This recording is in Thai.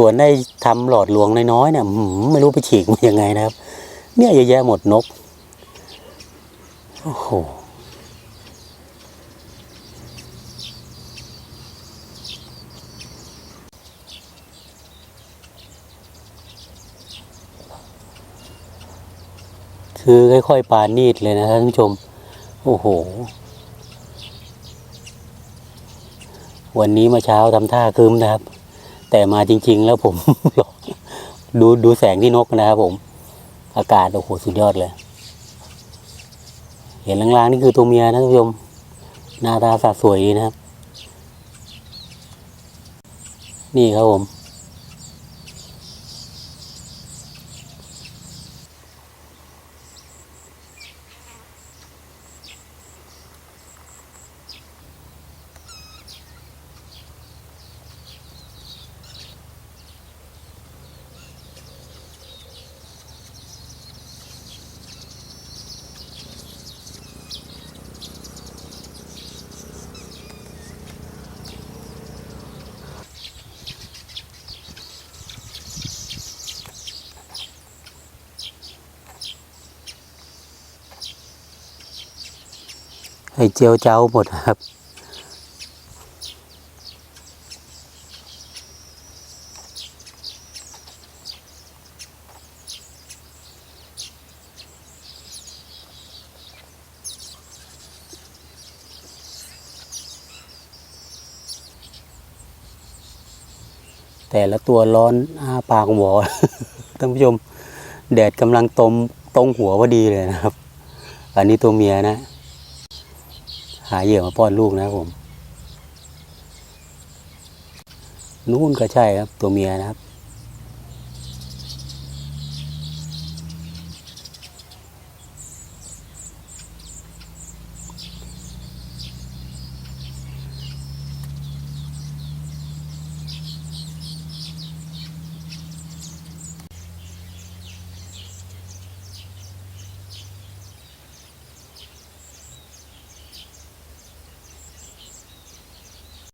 สวนได้ทำหลอดลวงน้อยๆเนี่ยไม่รู้ไปฉีกมายังไงนะครับ เนี่ยเยอะแยะหมดนกโอ้โหคือค่อยๆปานีดเลยนะท่านผู้ชม โอ้โห วันนี้มาเช้าทำท่าคืมนะครับ แต่มาจริง ๆ แล้วผมดูดูแสงที่นกนะครับผม อากาศโอ้โหสุดยอดเลย เห็นลางๆนี่คือตัวเมียนะท่านผู้ชมหน้าตาสดสวยดีนะครับ นี่ครับผม ไอเจียวเจ้าหมดครับ แต่ละตัวร้อนอ้าปากหวอท่านผู้ชม แดดกำลังตมตรงหัวพอดีเลยนะครับ อันนี้ตัวเมียนะ หาเหยื่อมาป้อนลูกนะครับผม นู่นก็ใช่ครับตัวเมียนะครับ